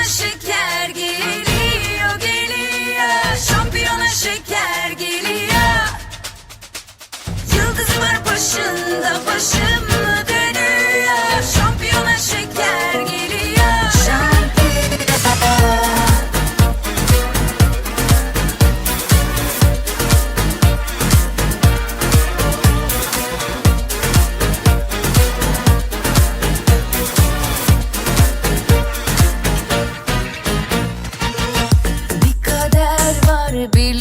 Şampiyona şeker geliyor geliyor. Şampiyona şeker geliyor. Yıldızı var başında başım be